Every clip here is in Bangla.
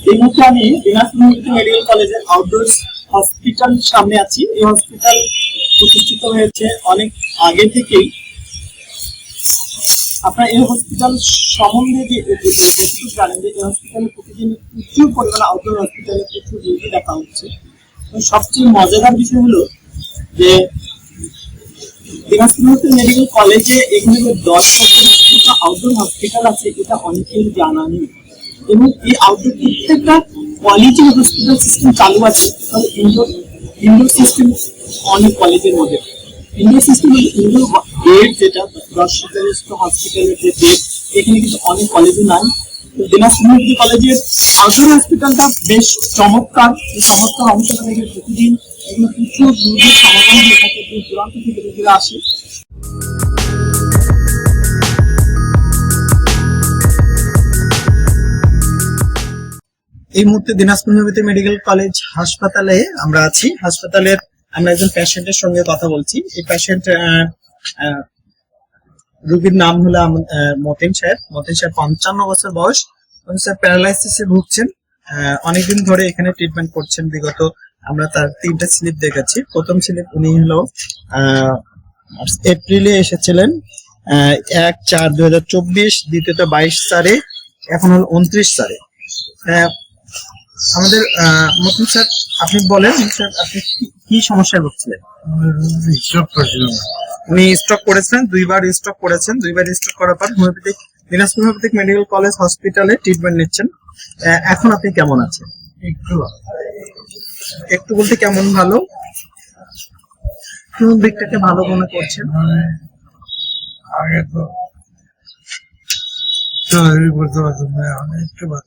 এই মুহূর্তে আমি দিনাজপুর মেডিকেল কলেজের আউটডোর হসপিটাল সামনে আছি। এই হসপিটাল প্রতিষ্ঠিত হয়েছে অনেক আগে থেকেই। আপনার এই হসপিটাল সম্বন্ধে যে জানেন যে এই হসপিটালে প্রতিদিন প্রচুর পরিমাণে আউটডোর হসপিটালে প্রচুর রোগী দেখা হচ্ছে। সবচেয়ে মজাদার বিষয় হলো যে দিনাজপুর মেডিকেল কলেজে এখানে যে দশ আউটডোর হসপিটাল আছে, এটা অনেকের জানা নেই। এবং এই আউটডোর প্রত্যেকটা কোয়ালিটি হসপিটাল সিস্টেম চালু আছে। তবে ইনডোর ইনডোর সিস্টেম অনেক কলেজের মধ্যে। ইনডোর সিস্টেম ইনডোর বেড যেটা দশ হাজার হসপিটালের যে বেড এখানে কিন্তু অনেক কলেজে নাই। তো দিনাজপুর কলেজের আউটডোর হসপিটালটা বেশ চমৎকার। এই চমৎকার অংশটা থেকে প্রতিদিন এগুলো প্রচুর রোগীর সমাধান দূর দূরান্ত থেকে রোগীরা আসে। এই মুহূর্তে দিনাজপুর নবীতে মেডিকেল কলেজ হাসপাতালে আমরা আছি। হাসপাতালের আমরা একজন পেশেন্টের সঙ্গে কথা বলছি। এই পেশেন্ট রোগীর নাম হলো মতিন সাহেব মতিন সাহেব পঞ্চান্ন বছর বয়স উনি স্যার প্যারালাইসিসে ভুগছেন। অনেকদিন ধরে এখানে ট্রিটমেন্ট করছেন। বিগত আমরা তার তিনটা স্লিপ দেখেছি। প্রথম স্লিপ উনি হলো এপ্রিলে এসেছিলেন এক চার দুই হাজার চব্বিশ দ্বিতীয়টা বাইশ চারে এখন হলো উনত্রিশ আহ, আমাদের মতিন স্যার আপনি বলেন স্যার আপনি কি- সমস্যায় ভুগছিলেন? স্টক করছিলাম। উনি স্ট্রোক করেছেন দুইবার স্ট্রোক করেছেন দুইবার স্ট্রোক করার পর homeopathic Dinajpur homeopathic medical college হসপিটালে ট্রিটমেন্ট নিচ্ছেন। এখন আপনি কেমন আছেন? একটু একটু বলতে কেমন ভালো? কোন দিকটাকে ভালো মনে করছেন? মানে আগে তো করতে পারতাম না একটু আহ,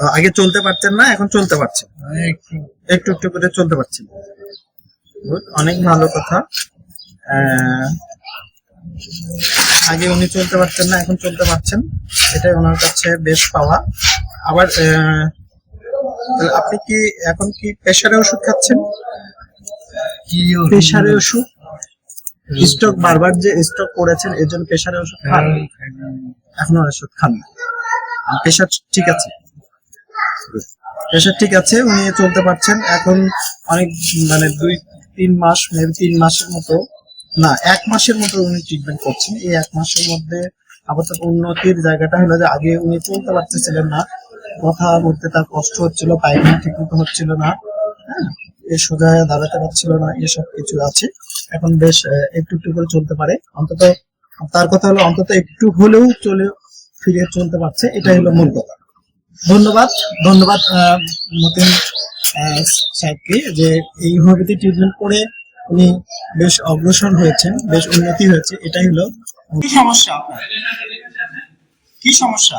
আগে চলতে পারতেন না এখন চলতে পারছেন একটু। একটু করে চলতে পারছেন। অনেক ভালো কথা। আগে উনি চলতে পারতেন না এখন চলতে পারছেন। এটাই ওনার কাছে বেশ পাওয়া। আবার আপনি কি এখন কি প্রেশারে ওষুধ খাচ্ছেন? কি প্রেশারে ওষুধ? স্ট্রোক বারবার যে স্ট্রোক করেছেন এর জন্য প্রেশারে ওষুধ খান? এখনও ওষুধ খান প্রেশার ঠিক আছে? প্রেশার ঠিক আছে, উনি চলতে পারছেন। এখন অনেক মানে দুই, তিন মাস মেবি তিন মাসের মতো, না, এক মাসের মতো উনি ট্রিটমেন্ট করছেন। এই এক মাসের মধ্যে আপাতত উন্নতির জায়গাটা হলো যে আগে উনি চলতে পারতেছিলেন না। কথা বলতে তার কষ্ট হচ্ছিল, পায়খানা ঠিক মতো হচ্ছিল না। হ্যাঁ এ সোজা দাঁড়াতে পারছিল না এসব কিছু আছে। এখন বেশ একটু একটু করে চলতে পারে। অন্তত, তার কথা হলো অন্তত একটু হলেও চলে, ফিরে চলতে পারছে। এটাই হলো মূল কথা। ধন্যবাদ ধন্যবাদ মতিন সাহেবকে যে এই হোমিওপ্যাথি ট্রিটমেন্ট করে উনি বেশ অগ্রসর হয়েছেন বেশ উন্নতি হয়েছে এটাই হলো কি সমস্যা? আপনার কি সমস্যা?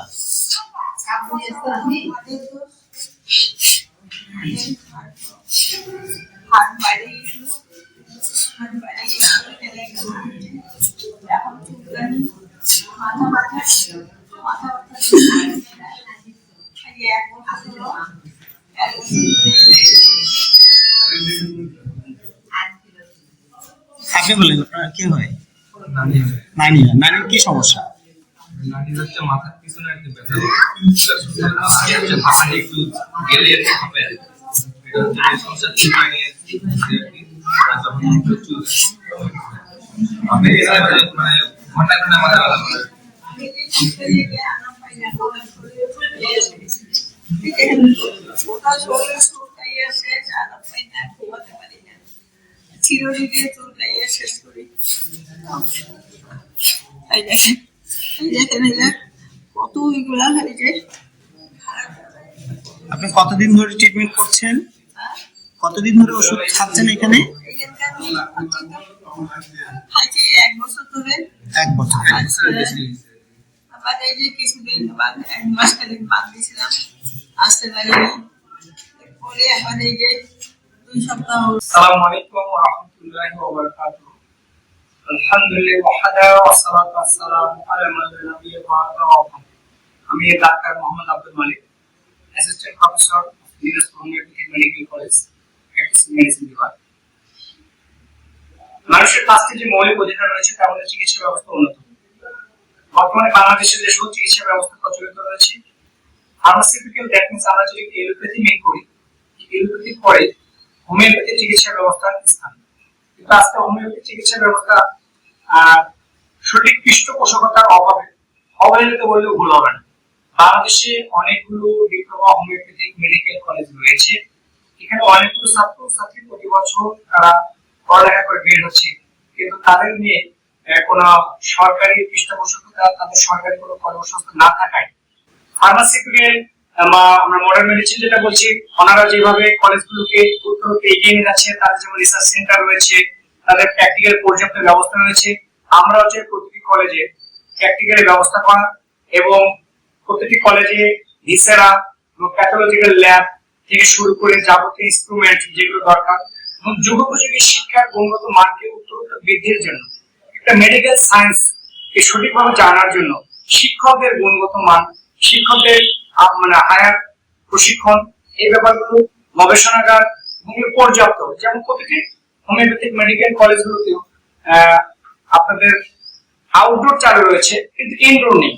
মাথা মাথা আগে এক বছর এক বছর বলেন আপনার কি হয়? নানি নানি নানির কি সমস্যা? নানি হচ্ছে মাথার পিছনে একটা ব্যথা মাথাটা একটু গেলে একটু হবে। এটা হচ্ছে সমস্যা ঠিক হয়ে যখন একটু চুল মানে ঘণ্টা ঘণ্টা মাথা ব্যথা শেষ করি দেখেন দেখেন কত ওইগুলা আপনি কতদিন ধরে ট্রিটমেন্ট করছেন? কতদিন ধরে ওষুধ খাচ্ছেন এখানে? এক বছর ধরে। এক বছর। advantage किसी दिन बाद एडवांस करें बाकी से आज से वाले पूरे हमारे ये दो सप्ताह हो अस्सलाम वालेकुम व रहमतुल्लाहि व बरकातहू আলহামদুলিল্লাহ ওয়াহদা ওয়া সালাতু ওয়া সালামু আলা মান লা নাবিয়্য বা'দা আমি doctor Mohammad Abdul Malik assistant professor Dinajpur homeopathic medical college practice medicine বিভাগ মানুষের কাছ থেকে যে মৌলিক অধিকার রয়েছে তা আমাদের চিকিৎসা ব্যবস্থা উন্নত বর্তমানে বাংলাদেশে যে সুচিকিৎসা ব্যবস্থা প্রচলিত রয়েছে। ফার্মাসিউটিক্যাল দ্যাট মিন্স আমরা যদি এলোপ্যাথি মেন করি এলোপ্যাথি পরে হোমিওপ্যাথি চিকিৎসা ব্যবস্থার স্থান। কিন্তু আজকে হোমিওপ্যাথি চিকিৎসা ব্যবস্থা সঠিক পৃষ্ঠপোষকতার অভাবে অবহেলিত বললেও ভুল হবে না। বাংলাদেশে অনেকগুলো ডিপ্লোমা হোমিওপ্যাথিক মেডিকেল কলেজ রয়েছে। এখানে অনেকগুলো ছাত্র ছাত্রী প্রতি বছর তারা পড়ালেখা করে বের হচ্ছে। কিন্তু তাদের নিয়ে কোনো সরকারি পৃষ্ঠপোষকতা, তাদের সরকারি কোনো কর্মসংস্থান না থাকায় ফার্মাসিউটিক্যাল আমরা মডার্ন মেডিসিন যেটা বলছি, ওনারা যেভাবে কলেজগুলোকে এগিয়ে নিয়ে যাচ্ছে, তাদের যেমন রিসার্চ সেন্টার রয়েছে, তাদের প্র্যাকটিক্যাল পর্যাপ্ত ব্যবস্থা রয়েছে আমরা হচ্ছে প্রতিটি কলেজে প্র্যাকটিক্যাল ব্যবস্থা করা এবং প্রতিটি কলেজে ভিসেরা প্যাথোলজিক্যাল ল্যাব থেকে শুরু করে যাবতীয় ইনস্ট্রুমেন্ট যেগুলো দরকার এবং যুগোপযোগী শিক্ষার গুণগত মানকে উত্তরোত্তর বৃদ্ধির জন্য। একটা মেডিকেল সায়েন্স কে সঠিকভাবে জানার জন্য শিক্ষকদের গুণগত মান, শিক্ষকদের মানে হায়ার প্রশিক্ষণ, এই ব্যাপারগুলো গবেষণাগার এবং পর্যাপ্ত। যেমন প্রতিটি হোমিওপ্যাথিক মেডিকেল কলেজগুলোতেও আপনাদের আউটডোর চালু রয়েছে, কিন্তু ইনডোর নেই।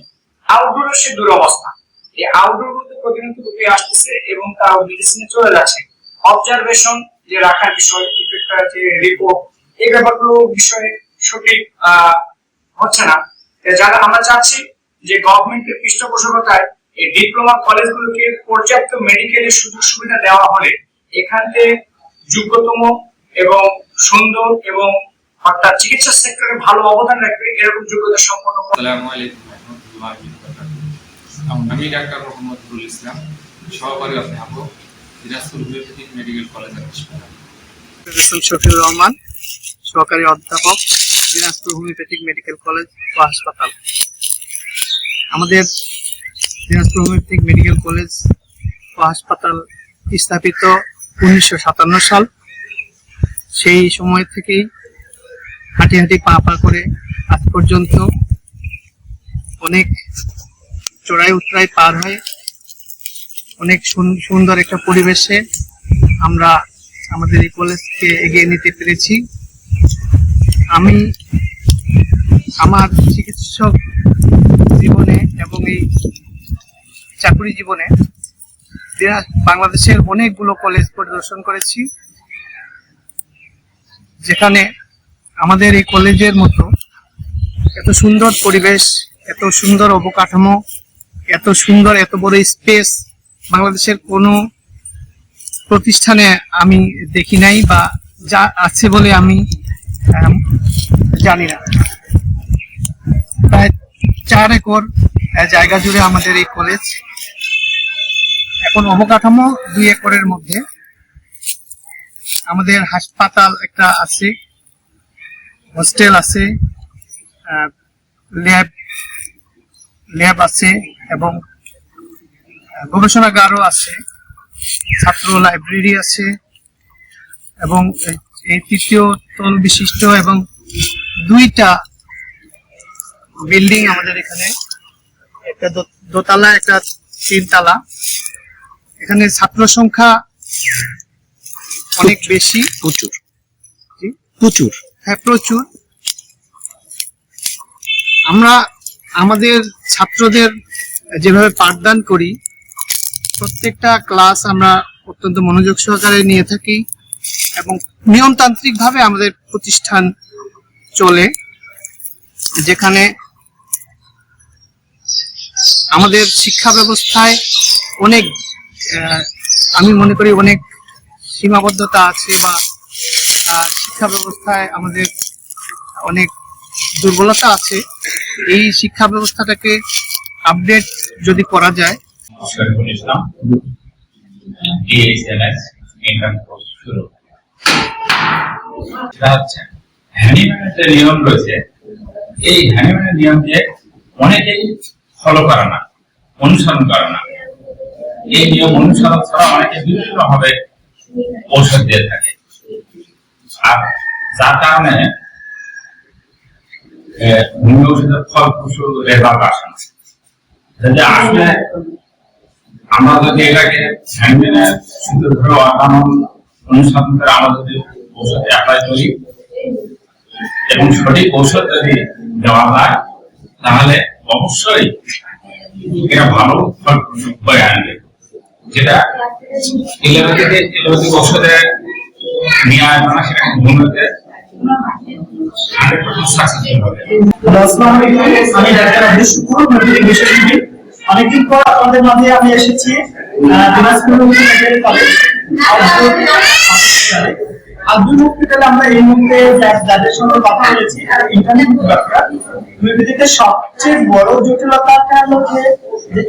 আউটডোরের সে দুরবস্থা। এই আউটডোর গুলোতে প্রতিনিয়ত রূপে আসতেছে এবং তারা মেডিসিনে চলে যাচ্ছে। অবজারভেশন যে রাখার বিষয় যে রিপোর্ট এই ব্যাপারগুলো বিষয়ে সঠিক আহ, হচ্ছে না। যারা আমরা চাচ্ছি যে গভর্নমেন্টের পৃষ্ঠপোষকতায় এই ডিপ্লোমা কলেজগুলোকে পর্যাপ্ত মেডিকেলের সুযোগ সুবিধা দেওয়া হলে এখানে যোগ্যতম এবং সুন্দর এবং অর্থাৎ চিকিৎসা সেক্টরে ভালো অবদান রাখবে এরকম যোগ্যতা সম্পন্ন আসসালামু আলাইকুম রহমতুল্লাহি আমি ডাক্তার মোহাম্মদুল ইসলাম সহকারী অধ্যাপক দিনাজপুর হোমিওপ্যাথিক মেডিকেল কলেজ হাসপাতাল। শফিউর রহমান সহকারী অধ্যাপক দিনাজপুর হোমিওপ্যাথিক মেডিকেল কলেজ ও হাসপাতাল। আমাদের দিনাজপুর হোমিওপ্যাথিক মেডিকেল কলেজ ও হাসপাতাল স্থাপিত উনিশশো সাতান্ন সাল। সেই সময় থেকেই হাঁটি হাঁটি পা পা করে আজ পর্যন্ত অনেক চড়াই উতরাই পার হয়ে অনেক সুন- সুন্দর একটা পরিবেশে আমরা আমাদের এই কলেজকে এগিয়ে নিতে পেরেছি। আমি আমার চিকিৎসক জীবনে এবং এই চাকুরি জীবনে বাংলাদেশের অনেকগুলো কলেজ পরিদর্শন করেছি। যেখানে আমাদের এই কলেজের মতো এত সুন্দর পরিবেশ, এত সুন্দর অবকাঠামো, এত সুন্দর, এত বড় স্পেস বাংলাদেশের কোনো প্রতিষ্ঠানে আমি দেখি নাই বা যা আছে বলে আমি, জানি না। প্রায় চার একর জায়গা জুড়ে আমাদের এই কলেজ এখন অবকাঠামো দুই একরের মধ্যে। আমাদের হাসপাতাল একটা আছে, হোস্টেল আছে ল্যাব ল্যাব আছে এবং গবেষণাগারও আছে, ছাত্র লাইব্রেরি আছে এবং এই তৃতীয় তল বিশিষ্ট এবং দুইটা বিল্ডিং আমাদের এখানে। একটা দোতলা একটা তিনতলা। এখানে ছাত্র সংখ্যা অনেক বেশি। প্রচুর। প্রচুর। হ্যাঁ প্রচুর। আমরা আমাদের ছাত্রদের যেভাবে পাঠদান করি প্রত্যেকটা ক্লাস আমরা অত্যন্ত মনোযোগ সহকারে নিয়ে থাকি এবং নিয়মতান্ত্রিকভাবে আমাদের প্রতিষ্ঠান চলে যেখানে আমাদের শিক্ষা ব্যবস্থায় অনেক আমি মনে করি অনেক সীমাবদ্ধতা আছে বা শিক্ষা ব্যবস্থায় আমাদের অনেক দুর্বলতা আছে। এই শিক্ষা ব্যবস্থাটাকে আপডেট যদি করা যায়। হ্যানিম্যানের নিয়ম রয়েছে, এই হ্যানিম্যানের অনেকেই ফলো করে না, অনুসরণ করে না। এই নিয়ম অনুসরণ ছাড়া অনেকে বিভিন্ন ভাবে ঔষধ দিয়ে থাকে। আর যার কারণে হোমিও ফল রেজাল্ট আসে না। যদি আসলে আমরা যদি এটাকে অনুসরণ করে আমরা যদি ঔষধ অ্যাপ্লাই করি, এবং সঠিক ঔষধ যদি দেওয়া হয়, তাহলে অবশ্যই এটা ভালো বয়ে আনবে যেটা এলোপ্যাথিতে এলোপ্যাথিক ওষুধে নিয়ে আসবে না, সেটা হোমিওতে হতে। আমি ডাক্তার আব্দুল অনেকদিন পর আপনাদের মাঝে আমি এসেছি দিনাজপুর মেডিকেল কলেজ, আব্দুল হসপিটালে। আমরা এই মুহূর্তে যাদের সঙ্গে কথা বলেছি ইন্টারনেট হোমিওপ্যাথিতে সবচেয়ে বড় যে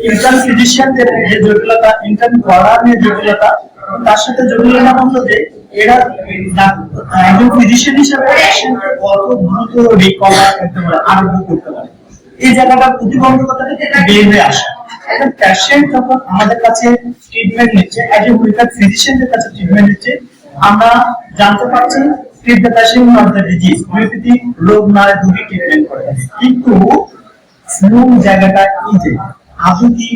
ইন্টার্ন ফিজিশিয়ানদের যে জটিলতা ইন্টার্ন করার যে জটিলতা, তার সাথে জটিলতা হলো যে, এরা একজন ফিজিশিয়ান হিসেবে পেশেন্টকে কত দ্রুত রিকভার করতে পারে, আরোগ্য করতে পারে এই জায়গাটা প্রতিবন্ধকতা থেকে বের হয়ে আসে। প্যাশেন্ট যখন আমাদের কাছে ট্রিটমেন্ট নিচ্ছে একজন মেডিকেল ফিজিশিয়ানদের কাছে ট্রিটমেন্ট নিচ্ছে, আমরা জানতে পারছি treat the patient not the disease রোগ ট্রিটমেন্ট করে। কিন্তু জায়গাটা যে আদৌ কি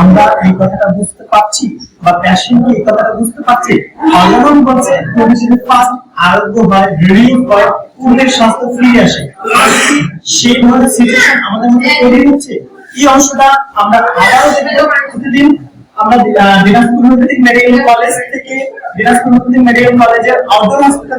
আমরা এই কথাটা বুঝতে পারছি বা প্যাশন কি এই কথাটা বুঝতে পারছি। সাধারণ বলছে পরিষদের ফার্স্ট আরোগ্য হয় রিলিফ হয় পূর্বের স্বাস্থ্য ফিরে আসে। সেই ধরনের সিচুয়েশন আমাদের মধ্যে তৈরি হচ্ছে। এই অংশটা আমরা আবারও দেখব প্রতিদিন। আমরা দিনাজপুর মেডিকেল কলেজ থেকে দিনাজপুর মেডিকেল কলেজের আউটডোর হসপিটাল